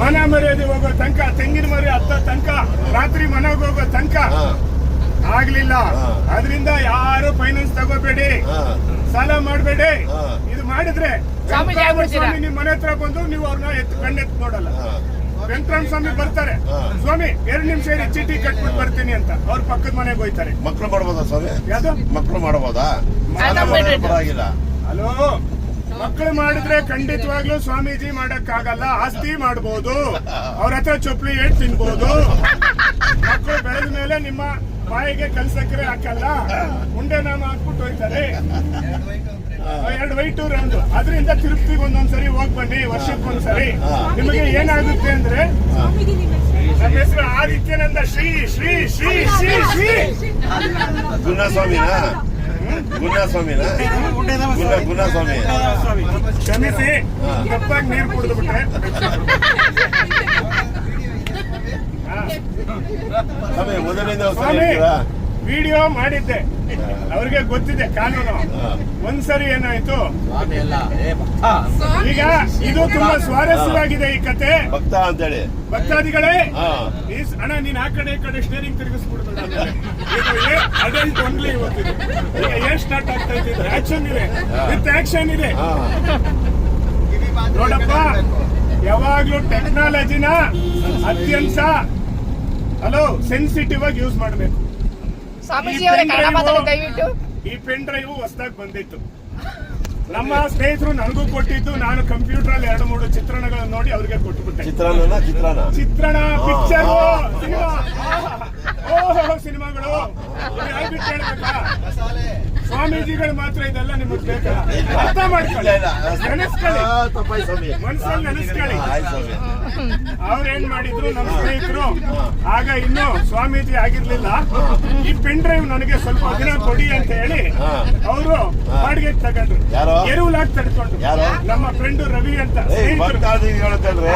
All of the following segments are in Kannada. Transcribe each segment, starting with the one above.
ಮನ ಮರ್ಯಾದೆ ಹೋಗೋ ತನಕ ತೆಂಗಿನ ಮರಿ ಹತ್ತ ತನಕ ರಾತ್ರಿ ಮನೆಗೆ ಹೋಗೋ ತನಕ ಆಗ್ಲಿಲ್ಲ. ಅದರಿಂದ ಯಾರು ಫೈನಾನ್ಸ್ ತಗೋಬೇಡಿ. ಸಾಲ ಮಾಡಬೇಡಿ. ಇದು ಮಾಡಿದ್ರೆ? ಸ್ವಾಮಿ ನಿಮ್ ಮನೆ ಹತ್ರ ಬಂದು ನೀವು ಅವ್ರನ್ನ ಎತ್ತು ಕಣ್ಣೆತ್ತು ನೋಡಲ್ಲ. ವೆಂಕಟರಾಮ ಸ್ವಾಮಿ ಬರ್ತಾರೆ. ಸ್ವಾಮಿ ಎರಡ್ ನಿಮಿಷ ಇರಿ ಚೀಟಿ ಕಟ್ಬಿಟ್ಟು ಬರ್ತೀನಿ ಅಂತ. ಅವ್ರ ಪಕ್ಕದ ಮನೆಗೆ ಹೋಯ್ತಾರೆ. ಮಕ್ಳು ಮಾಡ್ಬೋದಾ ಸ್ವಾಮಿ? ಯಾವ್ದು? ಮಕ್ಳು ಮಾಡಬಹುದಾ. ಪರವಾಗಿಲ್ಲ. ಹಲೋ? ಮಕ್ಕಳು ಮಾಡಿದ್ರೆ ಖಂಡಿತವಾಗ್ಲೂ ಸ್ವಾಮೀಜಿ ಮಾಡಕ್ಕಾಗಲ್ಲ, ಆಸ್ತಿ ಮಾಡ್ಬೋದು. ಅವ್ರ ಹತ್ರ ಚೊಪ್ಲಿ ಏಟ್ ತಿನ್ಬಹುದು ಮಕ್ಕಳು ಬೆಳೆದ ಮೇಲೆ ನಿಮ್ಮ ಬಾಯಿಗೆ ಕಲ್ಸಕ್ರೆ ಹಾಕಲ್ಲ, ಉಂಡೆ ನಾಮ ಹಾಕ್ಬಿಟ್ಟು ಹೋಯ್ತಾರೆ. ಎರಡು ವೈಟು ರೌಂಡ್ ಅದರಿಂದ ತಿರುಪ್ತಿಗೆ ಒಂದೊಂದ್ಸರಿ ಹೋಗ್ ಬನ್ನಿ ವರ್ಷಕ್ಕೊಂದ್ಸರಿ ನಿಮಗೆ ಏನಾಗುತ್ತೆ ಅಂದ್ರೆ, ನಮ್ಮ ಹೆಸರು ಆದಿತ್ಯನಂದ ಶ್ರೀ ಶ್ರೀ ಶ್ರೀ ಶ್ರೀ ಶ್ರೀ. ಗುಣ ಸ್ವಾಮಿನಾ ಗುಣ ಸ್ವಾಮಿನಾ ಗುಣ ಗುಣ ಸ್ವಾಮಿ ಕ್ಷಮಿಸಿ ತಪ್ಪಾಗಿ ನೀರು ಕುಡಿದು ಬಿಟ್ರೆ. ಸ್ವಾಮಿ ಸ್ವಾಮಿ! ಹೇಳ್ತೀರಾ? ವಿಡಿಯೋ ಮಾಡಿದ್ದೆ. ಅವ್ರಿಗೆ ಗೊತ್ತಿದೆ ಕಾನೂನು. ಒಂದ್ಸರಿ ಏನಾಯ್ತು? ಈಗ ಇದು ತುಂಬಾ ಸ್ವಾರಸ್ಯವಾಗಿದೆ ಈ ಕತೆ. ಭಕ್ತ ಅಂತೇಳಿ. ಭಕ್ತಾದಿಗಳೇ ಅಣ್ಣ ನೀನ್ ಆ ಕಡೆ ಈ ಕಡೆ ಸ್ಟೇರಿಂಗ್ ತಿರುಗಿಸ್ಬಿಡ್ಬೇಡ ಅಡಲ್ಟ್ ಒನ್ಲಿ ಇವತ್ತಿದೆ ಈಗ ಏನ್ ಸ್ಟಾರ್ಟ್ ಆಗ್ತಾ ಇದ್ದಿದ್ರೆ ಆಕ್ಷನ್ ಇದೆ. ವಿತ್ ಆಕ್ಷನ್ ಇದೆ. ನೋಡಪ್ಪ ಯಾವಾಗ್ಲೂ ಟೆಕ್ನಾಲಜಿನ ಅತ್ಯಂತ ಹಲೋ ಸೆನ್ಸಿಟಿವ್ ಆಗಿ ಯೂಸ್ ಮಾಡಬೇಕು. ಸ್ವಾಮೀಜಿ ಅವರೇ ಕನ್ನಡ ಮಾತಾಡಿ ದಯವಿಟ್ಟು ಈ ಪೆನ್ ಡ್ರೈವ್ ಹೊಸದಾಗಿ ಬಂದಿತ್ತು ನಮ್ಮ ಸ್ನೇಹಿತರು ನನಗೂ ಕೊಟ್ಟಿದ್ದು ನಾನು ಕಂಪ್ಯೂಟರ್ ಅಲ್ಲಿ ಎರಡು ಮೂರು ಚಿತ್ರಣಗಳನ್ನು ನೋಡಿ ಅವ್ರಿಗೆ ಕೊಟ್ಟುಬಿಟ್ಟೆ ಚಿತ್ರಾನ್ನ ಚಿತ್ರಾನ್ನ ಚಿತ್ರಣ ಪಿಕ್ಚರ್. ಸಿನಿಮಾ ಓಹೋ ಸಿನಿಮಾಗಳು ಹೇಳ್ಬಿಟ್ಟು ಹೇಳ್ಬೇಕಾ ಸ್ವಾಮೀಜಿಗಳು ಮಾತ್ರ ಇದೆಲ್ಲ ನಿಮಗೆ ಬೇಕಾ? ಅರ್ಥ ಮಾಡ್ಕೊಳ್ಳಿ. ಇಲ್ಲ ನೆನೆಸ್ಕೊಳ್ಳಿ. ಅವ್ರೇನ್ ಮಾಡಿದ್ರು? ನಮ್ಮ ಸ್ನೇಹಿತರು. ಆಗ ಇನ್ನು ಸ್ವಾಮೀಜಿ ಆಗಿರ್ಲಿಲ್ಲ. ಈ ಪೆನ್ ಡ್ರೈವ್ ನನಗೆ ಸ್ವಲ್ಪ ದಿನ ಕೊಡಿ ಅಂತ ಹೇಳಿ ಅವರು ಬಾಡಿಗೆ ತಗೊಂಡ್ರು. ಯಾರು? ಎರುವುಲಾಗಿ ತಡ್ಕೊಂಡ್ರು. ಯಾರು? ನಮ್ಮ ಫ್ರೆಂಡ್ ರವಿ ಅಂತ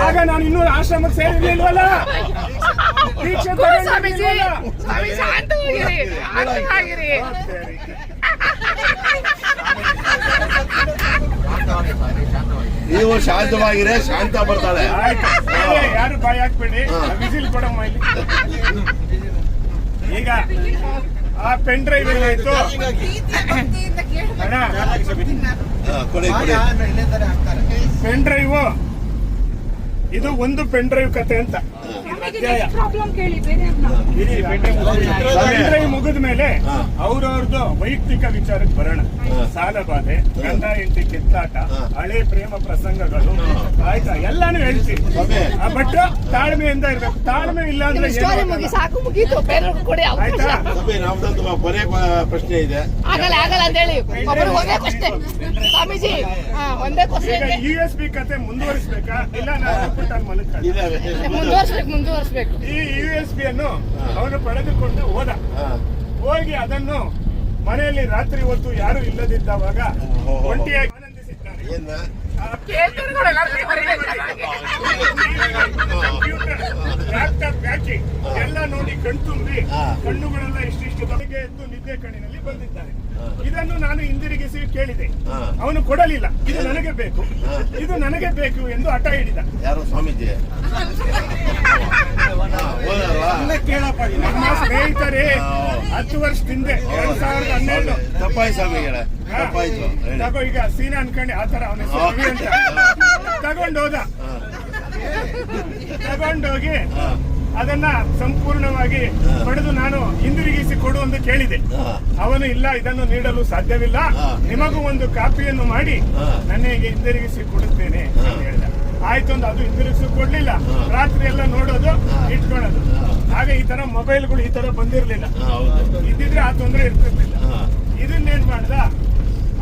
ಆಗ ನಾನು ಇನ್ನೂ ಆಶ್ರಮಕ್ಕೆ ಸೇರಿರ್ಲಿಲ್ವಲ್ಲ? ದೀಕ್ಷೆ ಸ್ವಾಮೀಜಿ ನೀವು ಶಾಂತವಾಗಿರೇ ಶಾಂತ ಬರ್ತಾಳೆ. ಯಾರು ಬಾಯಿ ಹಾಕ್ಬೇಡಿ. ಬಿಸಿಲ್ ವಿಸಿಲ್ ಕೊಡಮ್ಮ ಇಲ್ಲಿ. ಈಗ ಆ ಪೆನ್ ಡ್ರೈವ್ ಏನಾಯ್ತು? Pen drive. ಇದು ಒಂದು ಪೆನ್ ಡ್ರೈವ್ ಕತೆ ಅಂತ. ಮುಗಿದ ಮೇಲೆ. ಅವ್ರವ್ರದ್ದು ವೈಯಕ್ತಿಕ ವಿಚಾರಕ್ಕೆ ಬರೋಣ. ಸಾಲ ಬಾಧೆ ಗಂಡ ಹೆಂಡತಿ ಕಿತ್ತಾಟ. ಹಳೆ ಪ್ರೇಮ ಪ್ರಸಂಗಗಳು ಆಯ್ತಾ? ಎಲ್ಲಾನು ಹೇಳ್ತೀನಿ. ಬಟ್ ತಾಳ್ಮೆಯಿಂದ ಇರ್ಬೇಕು. ತಾಳ್ಮೆ ಇಲ್ಲ ಅಂದ್ರೆ ಬೇರೆ ಆಯ್ತಾ? ನಮ್ದೊಂದು ಕೊನೆ ಪ್ರಶ್ನೆ ಇದೆ. ಆಗಲ್ಲ ಆಗಲ್ಲ ಅಂತ ಹೇಳಿ. ಒಬ್ಬರು ಒಂದೇ ಕ್ವಶನ್ ಸ್ವಾಮೀಜಿ ಈಗ ಯು ಎಸ್ ಬಿ ಕತೆ ಮುಂದುವರಿಸ್ಬೇಕಾ? ಇಲ್ಲ ನಾನು ಮಲಗ್ತಾನೆ ಇಲ್ಲ ಮುಂದುವರ್ಸ್ಬೇಕು. ಮುಂದುವರ್ಸ್ಬೇಕು ಈ ಯು ಎಸ್ ಬಿ ಅನ್ನು ಅವನು ಪಡೆದುಕೊಂಡು ಹೋದ. ಹೋಗಿ ಅದನ್ನು ಮನೆಯಲ್ಲಿ ರಾತ್ರಿ ಹೊತ್ತು ಯಾರು ಇಲ್ಲದಿದ್ದಾಗ ಒಂಟಿಯಾಗಿ ಆನಂದಿಸಿದ್ದಾನೆ ಕಂಪ್ಯೂಟರ್ ಲ್ಯಾಪ್ಟಾಪ್ ಎಲ್ಲ ನೋಡಿ ಕಣ್ತುಂಬಿ. ಕಣ್ಣುಗಳೆಲ್ಲ ಇಷ್ಟಿಷ್ಟು ಬೆಳಗ್ಗೆ ಎದ್ದು ನಿದ್ದೆ ಕಣ್ಣಿನಲ್ಲಿ ಬಂದಿದ್ದಾರೆ. ಇದನ್ನು ನಾನು ಹಿಂದಿರುಗಿಸಿ ಕೇಳಿದೆ. ಅವನು ಕೊಡಲಿಲ್ಲ. ಇದು ನನಗೆ ಬೇಕು. ಇದು ನನಗೆ ಬೇಕು ಎಂದು ಹಠ ಹಿಡಿದ ಯಾರು ಸ್ವಾಮೀಜಿ? ನಮ್ಮ ಸ್ನೇಹಿತರೇ. ಹತ್ತು ವರ್ಷದಿಂದ ಎರಡ್ ಸಾವಿರದ ಹನ್ನೆರಡು ತಪ್ಪಾಯ್ತು ಸ್ವಾಮಿಗಳೇ ಹಾ. ತಪ್ಪಾಯ್ತು ತಗೋ ಈಗ ಸೀನ ಅನ್ಕೊಂಡೆ ಆತರ ಅವನ ಹೆಸರು ರವಿ ಅಂತ ತಗೊಂಡು ಹೋದ ತಗೊಂಡೋಗಿ. ಅದನ್ನ ಸಂಪೂರ್ಣವಾಗಿ. ಪಡೆದು ನಾನು ಹಿಂದಿರುಗಿಸಿ ಕೊಡು ಎಂದು ಕೇಳಿದೆ. ಅವನು ಇಲ್ಲ ಇದನ್ನು ನೀಡಲು ಸಾಧ್ಯವಿಲ್ಲ. ನಿಮಗೂ ಒಂದು ಕಾಪಿಯನ್ನು ಮಾಡಿ ನನಗೆ ಹಿಂದಿರುಗಿಸಿ ಕೊಡುತ್ತೇನೆ ಅಂತ. ಹೇಳಿದ ಆಯ್ತು ಒಂದು ಅದು ಹಿಂದಿರುಗಿಸ್ ಕೊಡ್ಲಿಲ್ಲ. ರಾತ್ರಿ ಎಲ್ಲ ನೋಡೋದು. ಇಟ್ಕೊಳ್ಳೋದು. ಹಾ. ಆಗ ಈ ತರ ಮೊಬೈಲ್ಗಳು ಈ ತರ ಬಂದಿರ್ಲಿಲ್ಲ. ಇದ್ದಿದ್ರೆ ಆ ತೊಂದರೆ ಇರ್ತಿರ್ಲಿಲ್ಲ. ಇದನ್ನ ಇದನ್ನೇನ್ ಮಾಡ್ದ?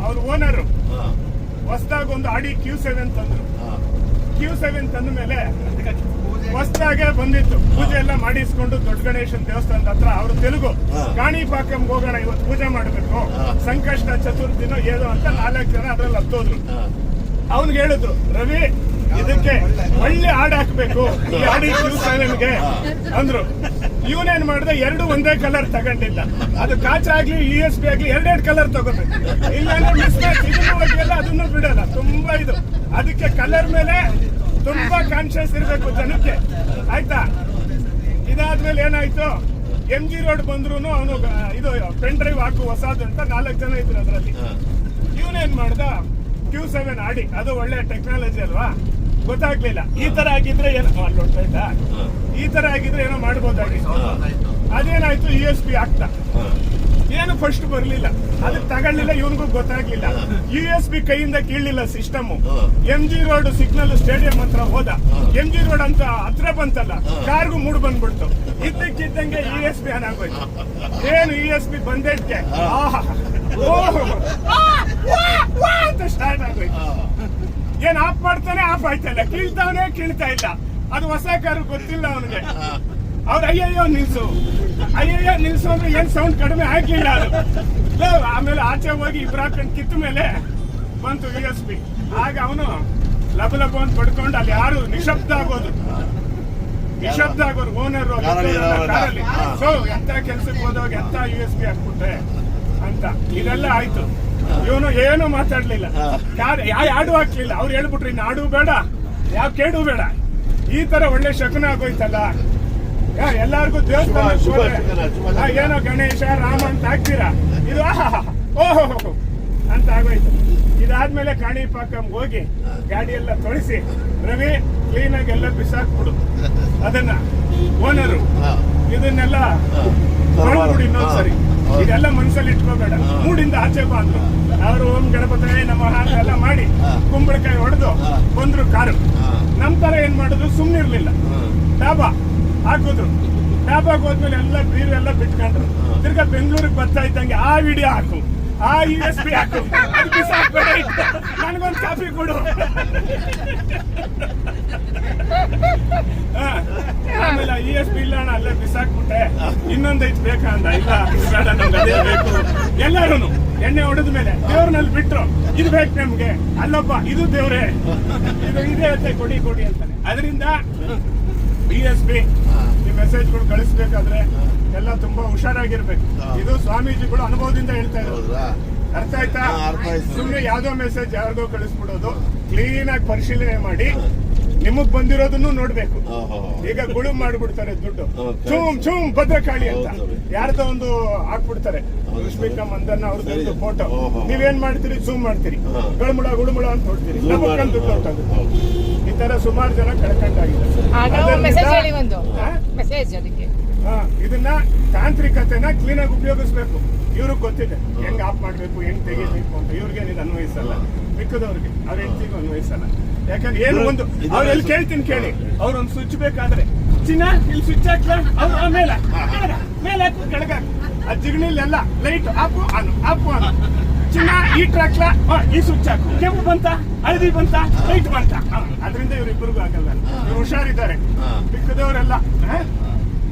ಅವ್ರ ಓನರ್. ಹೊಸದಾಗ ಒಂದು ಆಡಿ ಕ್ಯೂ ಸೆವೆನ್ ತಂದ್ರು. ಕ್ಯೂ ಸೆವೆನ್ ತಂದ ಮೇಲೆ ಹೊಸದಾಗೆ ಬಂದಿತ್ತು. ಪೂಜೆ ಎಲ್ಲ ಮಾಡಿಸ್ಕೊಂಡು ದೊಡ್ಡ ಗಣೇಶನ್ ದೇವಸ್ಥಾನದ ಹತ್ರ ಅವರು ತೆಲುಗು. ಗಾಣಿ ಪಾಕಂ ಹೋಗೋಣ ಇವತ್ತು ಪೂಜೆ ಮಾಡಬೇಕು. ಸಂಕಷ್ಟ ಚತುರ್ಥಿನೋ ಏನೋ ಅಂತ ನಾಲ್ಕು ಜನ ಅದ್ರಲ್ಲಿ ಹತ್ತೋದ್ರು. ಅವ್ನ್ಗೆ ಅವ್ನಿಗೆ ಹೇಳಿದ್ರು ರವಿ ಇದಕ್ಕೆ ಒಳ್ಳೆ ಹಾಡ್ ಹಾಕ್ಬೇಕು. ಈ ಹಾಡಿ ಗೆ ಅಂದ್ರು. ಇವನೇನ್ ಮಾಡ್ದೆ? ಎರಡು ಒಂದೇ ಕಲರ್ ತಗೊಂಡಿಲ್ಲ ಅದು ಕಾಚ ಆಗ್ಲಿ ಇ ಎಸ್ ಪಿ ಆಗ್ಲಿ ಎರಡೆರಡು ಕಲರ್ ತಗೋಬೇಕು. ಇಲ್ಲಾಂದ್ರೆ ಮಿಸ್ ಅದನ್ನು ಬಿಡಲ್ಲ. ತುಂಬಾ ಇದು. ಅದಕ್ಕೆ ಕಲರ್ ಮೇಲೆ ತುಂಬಾ ಕಾನ್ಶಿಯಸ್ ಇರಬೇಕು ಜನಕ್ಕೆ. ಆಯ್ತಾ? ಇದಾದ್ಮೇಲೆ ಏನಾಯ್ತು? ಎಂ ಜಿ ರೋಡ್ ಬಂದ್ರು ಅವನು ಇದು ಪೆನ್ ಡ್ರೈವ್ ಹಾಕು ಹೊಸದು ಅಂತ ನಾಲ್ಕು ಜನ ಇದ್ರು ಅದರಲ್ಲಿ. ಇವನೇನ್ ಮಾಡ್ದ? ಕ್ಯೂ ಸೆವೆನ್ ಆಡಿ ಅದು ಒಳ್ಳೆ ಟೆಕ್ನಾಲಜಿ ಅಲ್ವಾ? ಗೊತ್ತಾಗ್ಲಿಲ್ಲ. ಈ ತರ ಆಗಿದ್ರೆ ಏನೋ ಅಲ್ಲಿ ನೋಡ್ತಾ ಈ ತರ ಆಗಿದ್ರೆ ಏನೋ ಮಾಡ್ಬೋದಾಗಿತ್ತು ಅದೇನಾಯ್ತು ಯು ಎಸ್ ಪಿ ಆಗ್ತಾ? ಏನು ಫಸ್ಟ್ ಬರ್ಲಿಲ್ಲ. ಅದಕ್ಕೆ ತಗೊಳ್ಳಿಲ್ಲ, ಇವನಿಗೂ ಗೊತ್ತಾಗ್ಲಿಲ್ಲ. ಯು ಎಸ್ ಬಿ ಕೈಯಿಂದ ಕೀಳ್ಲಿಲ್ಲ system M G road signal stadium ಹತ್ರ ಹೋದ. ಎಂ ಜಿ ರೋಡ್ ಅಂತ ಹತ್ರ ಬಂತಲ್ಲ, ಕಾರ್ಗೂ ಮೂಡ್ ಬಂದ್ಬಿಡ್ತು. ಇದ್ದಕ್ಕಿದ್ದಂಗೆ ಯು ಎಸ್ ಬಿ ಆಗೋಯ್ತು. ಏನು ಯು ಎಸ್ ಬಿ ಬಂದೇಟ್ಗೆ ಆಹಾ. ಓಹ್. ಅಂತ ಸ್ಟಾರ್ಟ್ ಆಗೋಯ್ತು. ಏನ್ ಆಫ್ ಮಾಡ್ತಾನೆ ಆಫ್ ಆಯ್ತಾ ಇಲ್ಲ? ಕೀಳ್ತಾವನೆ ಕೀಳ್ತಾ ಇಲ್ಲ. ಅದು ಹೊಸ ಕಾರು ಗೊತ್ತಿಲ್ಲ ಅವನಿಗೆ. ಅವ್ರ ಅಯ್ಯಯ್ಯೋ ನಿಲ್ಸು. ಅಯ್ಯಯ್ಯೋ ನಿಲ್ಸು ಅಂದ್ರೆ ಏನ್ ಸೌಂಡ್ ಕಡಿಮೆ ಹಾಕಿಲ್ಲ ಅದು. ಆಮೇಲೆ ಆಚೆ ಹೋಗಿ ಇಬ್ರು ಹಾಕೊಂಡು ಕಿತ್ತ ಮೇಲೆ ಬಂತು ಯು ಎಸ್ ಪಿ ಆಗ ಅವನು ಲಬ ಲಬ ಅಂತ ಪಡ್ಕೊಂಡು ಅಲ್ಲಿ ಯಾರು ನಿಶಬ್ದ ಆಗೋದು. ನಿಶಬ್ದ ಆಗೋರು ಓನರ್ ಕಾರಲ್ಲಿ. ಸೊ ಎಂತ ಕೆಲ್ಸಕ್ಕೆ ಹೋದಾಗ ಎಂತ ಯು ಎಸ್ ಪಿ ಹಾಕ್ಬಿಟ್ಟೆ ಅಂತ. ಇದೆಲ್ಲ ಆಯ್ತು. ಇವನು ಏನು ಮಾತಾಡ್ಲಿಲ್ಲ. ಹಾಡು ಹಾಕ್ಲಿಲ್ಲ. ಅವ್ರು ಹೇಳ್ಬಿಟ್ರು ಇನ್ನು ಹಾಡು ಬೇಡ. ಯಾವ ಕೇಡು ಬೇಡ. ಈ ತರ ಒಳ್ಳೆ ಶಕುನ ಆಗೋಯ್ತಲ್ಲ. ಎಲ್ಲಾರ್ಗು ದೇವಸ್ಥಾನ ಏನೋ ಗಣೇಶ ರಾಮ ಅಂತ ಹಾಕ್ತೀರಾ? ಇದು ಆಹಾ ಓಹೋ ಅಂತ ಆಗೋಯ್ತು. ಇದಾದ್ಮೇಲೆ ಕಾಣಿಪಾಕಂ ಹೋಗಿ ಗಾಡಿ ಎಲ್ಲ ತೊಳಿಸಿ ರವಿ ಕ್ಲೀನ್ ಆಗಿ ಎಲ್ಲ ಬಿಸಾಕ್ಬಿಡು. ಅದನ್ನ ಓನರು ಇದನ್ನೆಲ್ಲ ಇನ್ನೊಂದ್ಸರಿ. ಇದೆಲ್ಲ ಮನಸ್ಸಲ್ಲಿ ಇಟ್ಕೋಬೇಡ. ಮೂಡಿಂದ ಆಚೆ ಬಂದ್ರು ಅವರು ಓಂ ಗಣಪತಿ ನಮ್ಮ ಎಲ್ಲ ಮಾಡಿ. ಕುಂಬಳಕಾಯಿ ಹೊಡೆದು ಬಂದ್ರು ಕಾರು. ನಮ್ ತರ ಏನ್ ಮಾಡಿದ್ರು ಸುಮ್ನಿರ್ಲಿಲ್ಲ. ಡಾಬಾ ಹಾಕಿದ್ರು. ಡಾಬಾಗ್ ಹೋದ್ಮೇಲೆ ಎಲ್ಲ ಬೀರು ಎಲ್ಲ ಬಿಟ್ಕೊಂಡ್ರು. ತಿರ್ಗಾ ಬೆಂಗಳೂರಿಗೆ ಬರ್ತಾ ಇದ್ದಂಗೆ ಆ ವಿಡಿಯೋ ಹಾಕು. ಆ ಯು ಎಸ್ ಪಿ ಹಾಕು. ಅದಕ್ಕೆ ಸಾಕ್ಬೇಡ ನನಗೊಂದು ಕಾಫಿ ಕೊಡು. ಆಮೇಲೆ ಇ ಎಸ್ ಪಿ ಇಲ್ಲ ಅಣ್ಣ, ಅಲ್ಲೇ ಬಿಸಾಕ್ಬಿಟ್ಟೆ. ಇನ್ನೊಂದೈತ್ ಬೇಕಾ ಅಂದ. ಇಲ್ಲ ಬೇಡ ನಮ್ಗೆ ಅದೇ ಬೇಕು. ಎಲ್ಲರೂ ಎಣ್ಣೆ ಹೊಡೆದ ಮೇಲೆ ದೇವ್ರನಲ್ಲಿ ಬಿಟ್ರು. ಇದು ಬೇಕು ನಮ್ಗೆ. ಅಲ್ಲಪ್ಪ, ಇದು ದೇವ್ರೆ. ಇದು ಇದೇ ಕೊಡಿ ಕೊಡಿ ಅಂತಾನೆ. ಅದರಿಂದ ಬಿ ಎಸ್ ಪಿ ಈ ಮೆಸೇಜ್ಗಳು ಕಳಿಸ್ಬೇಕಾದ್ರೆ ಎಲ್ಲ ತುಂಬಾ ಹುಷಾರಾಗಿರ್ಬೇಕು. ಇದು ಸ್ವಾಮೀಜಿಗಳು ಅನುಭವದಿಂದ ಹೇಳ್ತಾ ಇರೋದು. ಅರ್ಥ ಆಯ್ತಾ? ಸುಮ್ಮನೆ ಯಾವ್ದೋ ಮೆಸೇಜ್ ಯಾರಿಗೋ ಕಳಿಸ್ಬಿಡೋದು. ಕ್ಲೀನ್ ಆಗಿ ಪರಿಶೀಲನೆ ಮಾಡಿ. ನಿಮಗ್ ಬಂದಿರೋದನ್ನು ನೋಡ್ಬೇಕು. ಈಗ ಗುಳು ಮಾಡ್ಬಿಡ್ತಾರೆ ದುಡ್ಡು. ಚೂಮ್ ಚೂಮ್ ಭದ್ರಕಾಳಿ ಅಂತ. ಯಾರ್ದೋ ಒಂದು ಹಾಕ್ಬಿಡ್ತಾರೆ. ರಶ್ಮಿಕಾ ಮಂದನ್ನ ಅವ್ರದ್ದು ಫೋಟೋ. ನೀವೇನ್ ಮಾಡ್ತೀರಿ? ಜೂಮ್ ಮಾಡ್ತೀರಿ. ಗುಳುಮುಳ ಗುಳುಮುಳ ಅಂತ ನೋಡ್ತೀರಿ. ದುಡ್ಡು ಹೊರ್ಟೋಗುತ್ತೆ. ತರ ಸುಮಾರು ಜನ ಕಳ್ಕೊಂಡಾಗಿದೆ. ಆಗ ಮೆಸೇಜ್ ಹೇಳಿ ಒಂದು ಹಾ? ಮೆಸೇಜ್ ಅದಕ್ಕೆ. ಇದನ್ನ ತಾಂತ್ರಿಕತೆನ ಕ್ಲೀನ್ ಆಗಿ ಉಪಯೋಗಿಸ್ಬೇಕು. ಇವ್ರಿಗೆ ಗೊತ್ತಿದೆ ಹೆಂಗ್ ಆಫ್ ಮಾಡ್ಬೇಕು ಹೆಂಗ್ ತೆಗಿಬೇಕು ಅಂತ. ಇವ್ರಿಗೆ ಇದು ಅನ್ವಯಿಸಲ್ಲ. ಮಿಕ್ಕದವ್ರಿಗೆ ಅವ್ರ ಹೆಂಡತಿಗೂ ಅನ್ವಯಿಸಲ್ಲ. ಯಾಕಂದ್ರೆ ಏನು ಒಂದು ಅವ್ರು ಎಲ್ಲಿ ಕೇಳ್ತೀನಿ ಕೇಳಿ. ಅವ್ರೊಂದು ಸ್ವಿಚ್ ಬೇಕಾದ್ರೆ ಚಿನ್ನ ಇಲ್ಲಿ ಸ್ವಿಚ್ ಹಾಕ್ಲ? ಅವ್ರು ಆಮೇಲೆ ಕೆಳಗ, ಮೇಲೆ ಹಾಕು ಕೆಳಗ. ಆ ಜಿಗಣಿಲೆಲ್ಲ ಲೈಟ್ ಹಾಕು ಹಾಕು ಆಪು ಆನು. ಚಿನ್ನ ಈ ಟ್ರಾಕ್ಲ ಈ ಸ್ವಿಚ್ ಹಾಕು. ಕೆಂಪು ಬಂತ ಹಳದಿ ಬಂತ ಲೈಟ್ ಬಂತ. ಅದರಿಂದ ಇವ್ರಿಬ್ಬರಿಗೂ ಆಗಲ್ಲ. ಇವ್ರು ಹುಷಾರಿದ್ದಾರೆ. ಹಾ?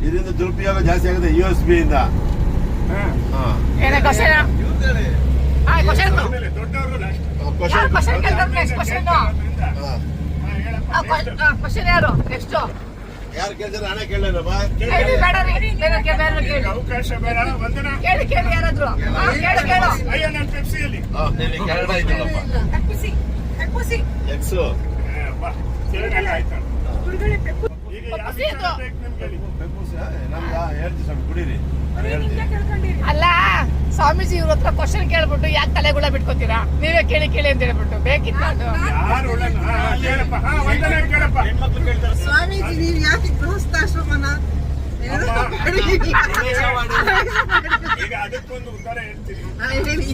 ಇದರಿಂದ ದುರುಪಯೋಗ ಜಾಸ್ತಿ ಆಗುತ್ತೆ ಯು ಎಸ್ ಬಿ ಇಂದ. ದೊಡ್ಡವರು. ಯಾರು ಕೇಳ್ತಾರೆ ಹಣ ಕೇಳಲ್ಲಪ್ಪ ಅವಕಾಶ ಬೇಡ ವಂದನಾ. ಕೇಳಿ ಕೇಳಿ ಯಾರಾದ್ರು. ಕೇಳು ಕೇಳು. ಅಯ್ಯ ನಾನು ಪೆಪ್ಸಿಯಲ್ಲಿ. ಕನ್ನಡ ಐತಲ್ಲಪ್ಪ ಎಕ್ಸು. ಸೇವೆಲ್ಲ ಆಯ್ತು? ಪೆಪ್ಸಿ ವಿಚಾರ ಅದು. ಬೇಕು ನಿಮ್ಗೆ? ಹೇಳಿ. ನಮ್ಗ ಹೇಳ್ತೀವಿ ಸ್ವಾಮಿ ಕುಡೀರಿ. ನಾನು ಹೇಳ್ತೀನಿ. ಅಲ್ಲ ಸ್ವಾಮೀಜಿ ಇವ್ರ ಹತ್ರ ಕ್ವಶನ್ ಕೇಳ್ಬಿಟ್ಟು ಯಾಕೆ ತಲೆಗುಳ ಬಿಟ್ಕೋತೀರಾ? ನೀವೇ ಕೇಳಿ ಕೇಳಿ ಅಂತ ಹೇಳ್ಬಿಟ್ಟು. ಬೇಕಿತ್ತು ಅದು? ಸ್ವಾಮೀಜಿ ನೀವು ಯಾಕೆ ಗೃಹಸ್ಥಾಶ್ರಮನ ಈಗ ಅದಕ್ಕೊಂದು ಉತ್ತರ ಹೇಳ್ತೀನಿ.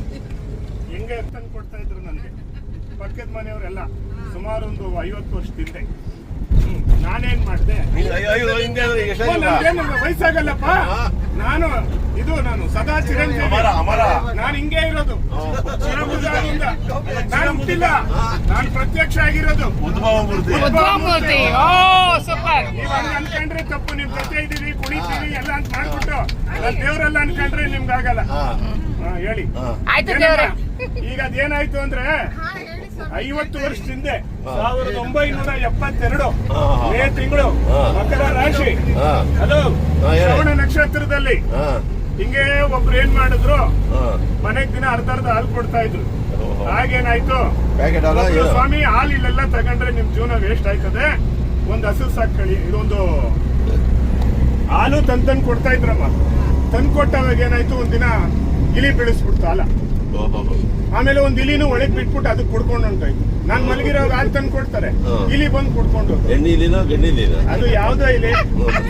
ಹೆಂಗೆ ತಂದು ಕೊಡ್ತಾ ಇದ್ರು ನನಗೆ? ಪಕ್ಕದ ಮನೆಯವರೆಲ್ಲ ಸುಮಾರು ಒಂದು ಐವತ್ತು ವರ್ಷದಿಂದ ಹ್ಮ್. ನಾನೇನ್ ಮಾಡಿದೆ? ವಯಸ್ಸಾಗಲ್ಲಪ್ಪ. ನಾನು ಇದು ನಾನು ಸದಾ ಚಿರಂಜೀವಿ. ನಾನು ಹಿಂಗೆ ಇರೋದು. ಚಿರಭುಜದಿಂದ ನಾನು ಹುಟ್ಟಿಲ್ಲ. ನಾನು ಪ್ರತ್ಯಕ್ಷ ಆಗಿರೋದು. ಉದ್ಭವ ಮೂರ್ತಿ. ಉದ್ವಾಮೂರ್ತಿ ಓ ಸೂಪರ್. ನೀವ್ ಅನ್ಕೊಂಡ್ರೆ ತಪ್ಪು. ನಿಮ್ ಜೊತೆ ಇದೀವಿ ಕುಣಿತೀವಿ ಎಲ್ಲ ಅಂತ ಮಾಡ್ಬಿಟ್ಟು ದೇವರೆಲ್ಲ ಅನ್ಕಂಡ್ರೆ ಅನ್ಕೊಂಡ್ರೆ ನಿಮ್ಗೆ ಆಗಲ್ಲ ಹಾ. ಹಾ, ಹೇಳಿ. ಹಾ. ಆಯ್ತು ದೇವ್ರೆ. ಈಗ ಅದೇನಾಯ್ತು ಅಂದ್ರೆ ಐವತ್ತು ವರ್ಷ ಹಿಂದೆ ಸಾವಿರದ ಒಂಬೈನೂರ ಎಪ್ಪತ್ತೆರಡು. ಮೇ ತಿಂಗಳು. ಮಕರ ರಾಶಿ ಹಾ. ಅದು ಹಾ, ಶ್ರವಣ ನಕ್ಷತ್ರದಲ್ಲಿ ಹಿಂಗೆ ಒಬ್ರು ಏನ್ ಮಾಡಿದ್ರು ಮನೆಗ್ ದಿನ ಅರ್ಧ ಅರ್ಧ ಹಾಲು ಕೊಡ್ತಾ ಇದ್ರು. ಹಾಗೇನಾಯ್ತು ಅಲ್ಲ? ಸ್ವಾಮಿ ಹಾಲು ಇಲ್ಲೆಲ್ಲ ತಗೊಂಡ್ರೆ ನಿಮ್ ಜೀವನ ವೇಸ್ಟ್ ಆಯ್ತದೆ ಒಂದ್ ಹಸು ಸಾಕಳಿ ಇದೊಂದು ಹಾಲು ತಂದ್ ತಂದ್ ಕೊಡ್ತಾ ಇದ್ರಮ್ಮ ತಂದ್ ಕೊಟ್ಟವಾಗ ಏನಾಯ್ತು ಒಂದಿನ ಇಲಿ ಬೆಳೆಸ್ಬಿಡ್ತು ಹಾಲ ಓಹೋ. ಆಮೇಲೆ ಒಂದ್ ಇಲಿನೂ ಒಳಗೆ ಬಿಟ್ಬಿಟ್ಟು ಅದು ಕುಡ್ಕೊಂಡು ಹೊಂಟೋಯ್ತು ನಾನ್ ಮಲಗಿರೋ ಹಾಲು ತಂದ್ ಕೊಡ್ತಾರೆ. ಇಲಿ ಬಂದು ಕುಡ್ಕೊಂಡು ಗಣ್ಣೆ ಅದು ಯಾವ್ದೋ ಇಲಿ.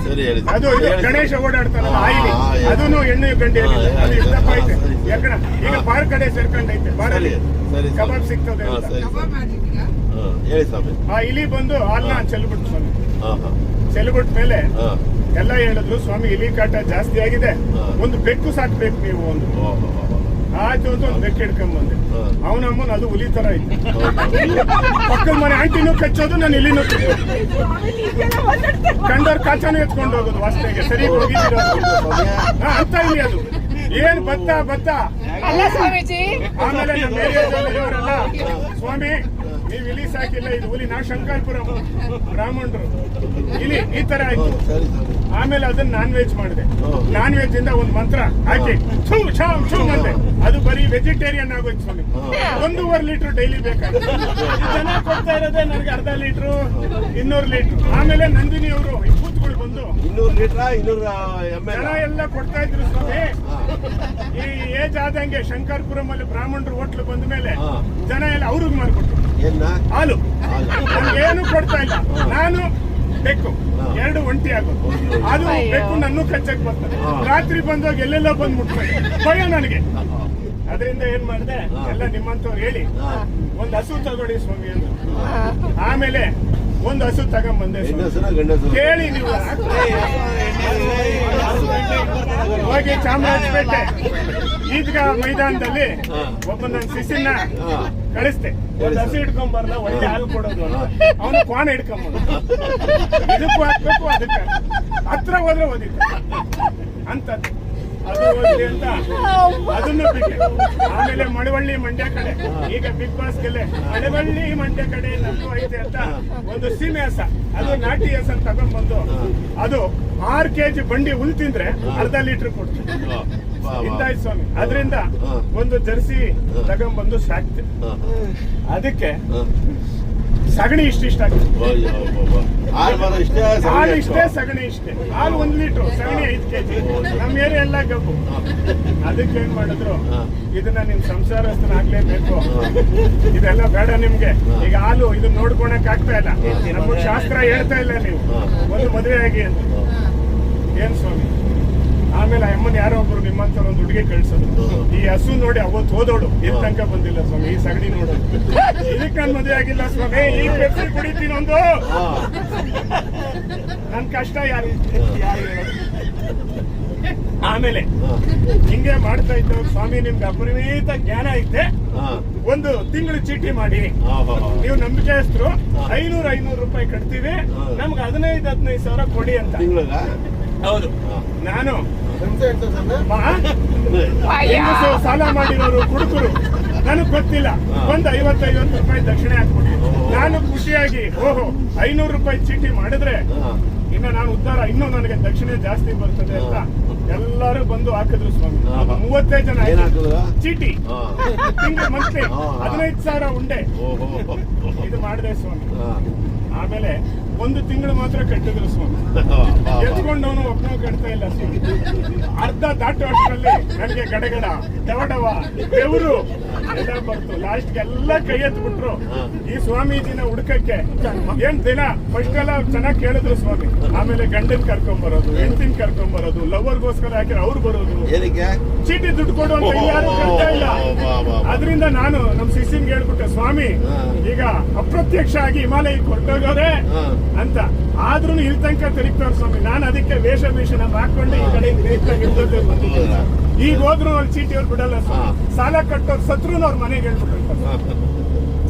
ಸರಿ ಹೇಳಿ. ಅದು ಇದು ಗಣೇಶ ಓಡಾಡ್ತಾರಲ್ಲ ಆ ಇಲಿ. ಅದೂ ಹಾ, ಅದನ್ನು ಎಣ್ಣೆ ಗಂಡಿ ಅದು ಇಷ್ಟಪ್ಪ ಐತೆ. ಯಾಕಣ ಈಗ ಬಾರ್ ಕಡೆ ಸೇರ್ಕೊಂಡೈತೆ. ಬಾರಲ್ಲಿ ಸರಿ ಸರಿ ಕಬಾಬ್ ಸಿಗ್ತದೆ ಹೇಳಿ ಸ್ವಾಮಿ. ಆ ಇಲಿ ಬಂದು ಹಾಲ್ನ ಚೆಲ್ಬಿಟ್ ಸ್ವಾಮಿ. ಹಾ ಹಾ. ಚೆಲ್ಬಿಟ್ಟ ಮೇಲೆ ಎಲ್ಲ ಹೇಳಿದ್ರು ಸ್ವಾಮಿ ಇಲಿ ಕಾಟ ಜಾಸ್ತಿ ಆಗಿದೆ. ಒಂದು ಬೆಕ್ಕು ಸಾಕ್ಬೇಕು ನೀವು ಒಂದು ಓಹೋ. ಆಯ್ತು ಅಂತ ಒಂದು ಬೆಕ್ಕು ಹಿಡ್ಕೊಂಡ್ ಬಂದೆ. ಹಾ. ಅವನಮ್ಮನ ಅದು ಹುಲಿ ತರ ಇತ್ತು. ಪಕ್ಕದ ಮನೆ ಆಂಟಿನೂ ಕಚ್ಚೋದು ನಾನು ಇಲ್ಲಿನೂ. ಕಂಡವ್ರ ಕಾಚಾನು ಎತ್ಕೊಂಡು ಹೋಗೋದು ವಾಸನೆಗೆ ಸರಿ ಹೋಗಿದ್ದೀರ? ಹಾ ಅಂತ ಇಲ್ಲಿ ಅದು. ಏನ್ ಬತ್ತ ಬತ್ತ? ಅಲ್ಲ ಸ್ವಾಮೀಜಿ. ಆಮೇಲೆ ನಮ್ಮ ಏರಿಯಾದಲ್ಲಿ ಇವರೆಲ್ಲ ಸ್ವಾಮಿ ನೀವು ಇಲಿ ಸಾಕಿಲ್ಲ ಇದು ಹುಲಿ ನಾ ಶಂಕರ್ಪುರ ಬ್ರಾಹ್ಮಣರು. ಇಲಿ ಈ ತರ ಆಯ್ತು. ಆಮೇಲೆ ಅದನ್ನ ನಾನ್ ವೆಜ್ ಮಾಡಿದೆ. ನಾನ್ ವೆಜ್ ಇಂದ ಒಂದ್ ಮಂತ್ರ ಹಾಕಿ. ಛೂ ಶಾಮ್ ಛೂ ಅಂದೆ. ಅದು ಬರೀ ವೆಜಿಟೇರಿಯನ್ ಆಗೋಯ್ತು ಸ್ವಾಮಿ. ಒಂದೂವರೆ ಲೀಟರ್ ಡೈಲಿ ಬೇಕಾಗುತ್ತೆ. ಜನ ಕೊಡ್ತಾ ಇರೋದೇ ನನಗೆ ಅರ್ಧ ಲೀಟ್ರು ಇನ್ನೂರು ಲೀಟರ್ ಆಮೇಲೆ ನಂದಿನಿ ಅವರು ಕೂತ್ಗಳು ಬಂದು. ಇನ್ನೂರು ಲೀಟರ್ ಇನ್ನೂರ ಜನ ಎಲ್ಲ ಕೊಡ್ತಾ ಇದ್ರು ಸ್ವಾಮಿ. ಈ ಏಜ್ ಆದಂಗೆ ಶಂಕರ್ಪುರಂ ಅಲ್ಲಿ ಬ್ರಾಹ್ಮಣರು ಹೋಟ್ಲು ಬಂದ ಮೇಲೆ. ಜನ ಎಲ್ಲ ಅವ್ರಿಗೆ ಮಾಡಿಕೊಟ್ರು ಹಾಲು. ಏನು ಕೊಡ್ತಾ ಇಲ್ಲ. ನಾನು ಬೆಕ್ಕು. ಎರಡು ಒಂಟಿ ಆಗೋದು. ಅದು. ಬೆಕ್ಕು ನನ್ನ ಕಚ್ಚಕ್ ಬರ್ತದೆ. ರಾತ್ರಿ ಬಂದಾಗ ಎಲ್ಲೆಲ್ಲ ಬಂದ್ ಮುಟ್ಕೊಂಡು ಭಯ ನನಗೆ. ಅದರಿಂದ ಏನ್ ಮಾಡಿದೆ? ಎಲ್ಲ ನಿಮ್ಮಂತವ್ರು ಹೇಳಿ. ಒಂದು ಒಂದ್ ಹಸು ತಗೊಳ್ಳಿ ಸ್ವಾಮಿ ಅಂತ ಆಮೇಲೆ ಒಂದ್ ಹಸು ತಗೊಂಡ್ ಬಂದೆ ಕೇಳಿ ನೀವು. ಹೋಗಿ ಚಾಮರಾಜಪೇಟೆ ಈದ್ಗಾ ಮೈದಾನದಲ್ಲಿ. ಒಬ್ಬ ನನ್ನ ಹಾ. ಕಳಿಸ್ತೆ ಹಸು ಹಿಡ್ಕೊಂಡ್ ಬರ್ಲ ಒಳ್ಳೆ ಹಾಲು ಕೊಡೋದು ಅವನು ಕ್ವಾಣ ಹಿಡ್ಕೊಂಬ ಇದಕ್ಕೂ ಹಾಕ್ಬೇಕು, ಅದಕ್ಕೆ ಹತ್ರ ಹೋದ್ರೆ ಓದಿದ್ದೆ ಅಂತದ್ದು ಅಂತ. ಅದನ್ನು ಬಿಟ್ಟೆ. ಆಮೇಲೆ ಮಳವಳ್ಳಿ ಮಂಡ್ಯ ಕಡೆ. ಈಗ ಬಿಗ್ ಬಾಸ್ ಗೆಲ್ಲೆ. ಮಳವಳ್ಳಿ ಮಂಡ್ಯ ಕಡೆ ನಮ್ದು ಐತೆ ಅಂತ ಒಂದು ಸೀಮೆ ಹಸ ಅದು ನಾಟಿ ಹಸ ತಗೊಂಡ್ಬಂದು ಅದು ಆರ್ ಕೆಜಿ ಬಂಡಿ ಹುಲ್ ತಿಂದ್ರೆ ಅರ್ಧ ಲೀಟರ್ ಕೊಡ್ತೀವಿ. ಇಂದಾಯ್ತು ಸ್ವಾಮಿ. ಅದರಿಂದ. ಒಂದು ಜರ್ಸಿ ತಗೊಂಡ್ಬಂದು ಸಾಕ್ತೆ ಅದಕ್ಕೆ ಸಗಣಿ ಇಷ್ಟ ಇಷ್ಟ ಹಾಲು ಇಷ್ಟೇ ಹಾಲು ಸಗಣಿ ಇಷ್ಟೇ ಎಷ್ಟು? ಸಗಣಿ ಇಷ್ಟೇ. ಹಾಲು ಒಂದ್ ಲೀಟರ್ ಸಗಣಿ ಐದು ಕೆಜಿ. ನಮ್ಮ ಏರಿಯಾ ಎಲ್ಲ ಗಬ್ಬು. ಅದಕ್ಕೆ ಏನ್ ಮಾಡಿದ್ರು. ಇದನ್ನ ನಿಮ್ ಸಂಸಾರಸ್ಥನಾಗ್ಲೇಬೇಕು. ಇದೆಲ್ಲ ಬೇಡ ನಿಮ್ಗೆ. ಈಗ ಹಾಲು ಇದನ್ನ ನೋಡ್ಕೊಳಕ್ ಆಗ್ತಾ ಇಲ್ಲ. ನಮಗ್ ಶಾಸ್ತ್ರ ಹೇಳ್ತಾ ಇಲ್ಲ ನೀವು. ಒಂದು ಮದುವೆ ಆಗಿ ಅಂತ. ಏನ್ ಸ್ವಾಮಿ? ಆಮೇಲೆ ಅಮ್ಮನ ಯಾರೋ ಒಬ್ರು ನಿಮ್ಮಂತರ ಒಂದು ಹುಡುಗಿ ಕಳ್ಸೋದು ಈ ಹಸು ನೋಡಿ ಅವತ್ತು ಹೋದೋಳು. ಇಲ್ಲಿ ತನಕ ಬಂದಿಲ್ಲ ಸ್ವಾಮಿ ಈ ಸಗಣಿ ನೋಡೋದು ಇದಕ್ಕೆ ನನ್ ಮದುವೆ ಆಗಿಲ್ಲ ಸ್ವಾಮಿ ಈ ಪೆಪ್ಸಿ ಕುಡಿತೀನಿ ಒಂದು. ನನ್ ಕಷ್ಟ ಯಾರು? ಆಮೇಲೆ. ಹಿಂಗೆ ಮಾಡ್ತಾ ಇದ್ದವ್ರು ಸ್ವಾಮಿ ನಿಮ್ಗೆ ಅಪರಿಮಿತ ಜ್ಞಾನ ಐತೆ. ಒಂದು ತಿಂಗಳು ಚೀಟಿ ಮಾಡಿ. ನೀವು ನಂಬಿಕೆ ಹೆಸರು ಐನೂರ ಐನೂರು ರೂಪಾಯಿ ಕಟ್ತೀವಿ. ನಮ್ಗೆ ಹದಿನೈದು ಹದಿನೈದು ಸಾವಿರ ಕೊಡಿ ಅಂತ? ಹೌದು. ನಾನು ಸಾಲ ಮಾಡಿರೋರು ಕುಡುಕರು ನನಗ್ ಗೊತ್ತಿಲ್ಲ. ಒಂದ್ ಐವತ್ತೈವತ್ತು ರೂಪಾಯಿ ದಕ್ಷಿಣೆ ಹಾಕ್ಬಿಡಿ. ನಾನು ಖುಷಿಯಾಗಿ ಓಹೋ ಐನೂರು ರೂಪಾಯಿ ಚೀಟಿ ಮಾಡಿದ್ರೆ ಇನ್ನ ನಾನು ಉದ್ದಾರ ಇನ್ನೂ ನನಗೆ ದಕ್ಷಿಣೆ ಜಾಸ್ತಿ ಬರ್ತದೆ ಅಂತ ಎಲ್ಲರೂ ಬಂದು ಹಾಕಿದ್ರು ಸ್ವಾಮಿ. ಮೂವತ್ತೈದು ಜನ. ಚೀಟಿ. ತಿಂಗಳ ಮಂತ್ಲಿ. ಹದಿನೈದು ಸಾವಿರ ಉಂಡೆ. ಓಹೋ. ಇದು ಮಾಡಿದೆ ಸ್ವಾಮಿ. ಆಮೇಲೆ ಒಂದು ತಿಂಗಳು ಮಾತ್ರ ಕಟ್ಟಿದ್ರು ಸ್ವಾಮಿ. ಎತ್ಕೊಂಡವನು ಒಬ್ಬನು ಕಟ್ತಾ ಇಲ್ಲ ಸ್ವಾಮಿ. ಅರ್ಧ ದಾಟು ಅಷ್ಟರಲ್ಲಿ ನನಗೆ ಗಡಗಡ ಡವಡವ ಬೆವರು ಎಲ್ಲ ಬರ್ತು ಲಾಸ್ಟ್ಗೆಲ್ಲ ಕೈ ಎತ್ಬಿಟ್ರು. ಈ ಸ್ವಾಮೀಜಿನ ಹುಡುಕಕ್ಕೆ ಏನ್ ದಿನ? ಫಸ್ಟ್ ಎಲ್ಲ ಚೆನ್ನಾಗಿ ಕೇಳಿದ್ರು ಸ್ವಾಮಿ. ಆಮೇಲೆ ಗಂಡನ್ ಕರ್ಕೊಂಡ್ ಬರೋದು ಹೆಂಡತಿನ ಕರ್ಕೊಂಡ್ ಬರೋದು ಲವರ್ಗೋಸ್ಕರ ಹಾಕಿದ್ರೆ ಅವ್ರು ಬರೋದು? ಚೀಟಿ ದುಡ್ಡು ಕೊಡು ಅಂತ ಯಾರು ಕರ್ತಾ ಇಲ್ಲ. ಅದರಿಂದ ನಾನು ನಮ್ ಶಿಷ್ಯನ್ಗೆ ಹೇಳ್ಬಿಟ್ಟೆ ಸ್ವಾಮಿ ಈಗ ಅಪ್ರತ್ಯಕ್ಷ ಆಗಿ ಹಿಮಾಲಯಕ್ಕೆ ಹೊರಟೋಗೋರೆ. ಹಾ. ಅಂತ. ಆದ್ರೂ ಇಲ್ಲಿ ತನಕ ತಿರುಗ್ತಾರ ಸ್ವಾಮಿ ನಾನು ಅದಕ್ಕೆ ವೇಷ ಭೀಷಣ ಹಾಕೊಂಡು ಈ ಕಡೆ? ಈಗ ಹೋದ್ರು ಅವ್ರು ಚೀಟಿ ಅವ್ರು ಬಿಡಲ್ಲ ಸ್ವಾಮಿ. ಸಾಲ ಕಟ್ಟೋರು ಸತ್ರು ಅವ್ರ ಮನೆಗೆ ಹೇಳ್ಬಿಟ್ಟು.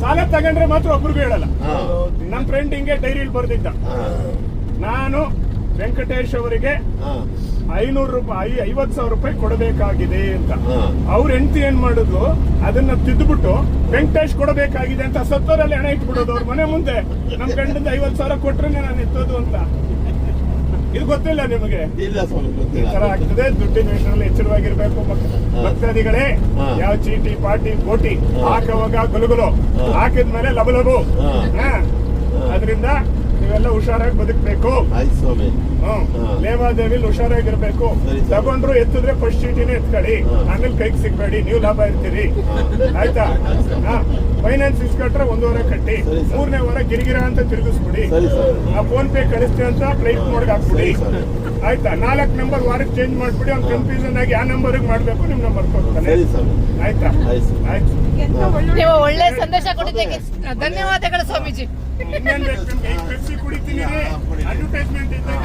ಸಾಲ ತಗೊಂಡ್ರೆ ಮಾತ್ರ ಒಬ್ರು ಹೇಳಲ್ಲ. ನಮ್ಮ ನಮ್ ಫ್ರೆಂಡ್ ಹಿಂಗೆ ಡೈರಿಲಿ ಬರ್ದಿದ್ದ. ನಾನು ವೆಂಕಟೇಶ್ ಅವರಿಗೆ ಐನೂರು ರೂಪಾಯಿ ಐವತ್ ಸಾವಿರ ರೂಪಾಯಿ ಕೊಡಬೇಕಾಗಿದೆ ಅಂತ. ಅವ್ರ ಹೆಂಡತಿ ಏನ್ ಮಾಡುದು? ಅದನ್ನ ತಿದ್ದುಬಿಟ್ಟು ವೆಂಕಟೇಶ್ ಕೊಡಬೇಕಾಗಿದೆ ಅಂತ ಸತ್ತೋರಲ್ಲಿ ಹಣ ಇಟ್ಬಿಡೋದು ಅವ್ರ ಮನೆ ಮುಂದೆ. ನಮ್ ಗಂಡಂದ ಐವತ್ ಸಾವಿರ ಕೊಟ್ರೆ ನಾನು ಎತ್ತೋದು ಅಂತ. ಇದು ಗೊತ್ತಿಲ್ಲ ನಿಮಗೆ? ಈ ತರ ಆಗ್ತದೆ ದುಡ್ಡಿನ ವಿಷಯದಲ್ಲಿ ಎಚ್ಚರವಾಗಿರ್ಬೇಕು ಭಕ್- ಭಕ್ತಾದಿಗಳೇ. ಯಾವ ಚೀಟಿ ಪಾಟಿ ಕೋಟಿ. ಹಾಕುವಾಗ ಗುಲುಗುಲು. ಹಾಕಿದ್ಮೇಲೆ ಲಬಲಬು. ಅದರಿಂದ ನೀವೆಲ್ಲ ಹುಷಾರಾಗಿ ಬದುಕಬೇಕು. ಆಯ್ತು ಸ್ವಾಮಿ. ಲೇವಾದೇವಿಲಿ ಹುಷಾರಾಗಿರ್ಬೇಕು. ತಗೊಂಡ್ರು ಎತ್ತಿದ್ರೆ ಫಸ್ಟ್ ಚೀಟಿನೇ ಎತ್ಕೊಳ್ಳಿ. ಆಮೇಲೆ ಕೈಗೆ ಸಿಗ್ಬೇಡಿ ನೀವು ಲಾಭ ಇರ್ತೀರಿ. ಆಯ್ತಾ? ಹಾ. ಫೈನಾನ್ಸ್ ಇಸ್ಕೊಟ್ರೆ ಒಂದೂವರೆ ಕಟ್ಟಿ. ಸರಿ, ಸರ್. ಮೂರನೇ ವಾರ ಗಿರಿಗಿರ ಅಂತ ತಿರುಗಿಸ್ಬಿಡಿ. ಆ ಫೋನ್ ಪೇ ಕಳಿಸ್ತೀವಿ ಅಂತ ಫ್ಲೈಟ್ ಮೋಡ್ಗೆ ಹಾಕ್ಬಿಡಿ. ಆಯ್ತಾ? ನಾಲ್ಕು ನಂಬರ್ ವಾರಕ್ಕೆ ಚೇಂಜ್ ಮಾಡ್ಬಿಡಿ ಅವ್ನು ಕನ್ಫ್ಯೂಷನ್ ಆಗಿ ಆ ನಂಬರ್ಗೆ ಮಾಡ್ಬೇಕು ನಿಮ್ ನಂಬರ್ ಕೊಡ್ತಾನೆ. ಆಯ್ತಾ? ಆಯ್ತು ನೀವು ಒಳ್ಳೆ ಸಂದೇಶ ಕೊಟ್ಟಿದ್ದಕ್ಕೆ ಧನ್ಯವಾದಗಳು ಸ್ವಾಮೀಜಿ. ಕುಡಿತೀನಿ. ಅಡ್ವರ್ಟೈಸ್ಮೆಂಟ್ ಇದ್ದಾಗ.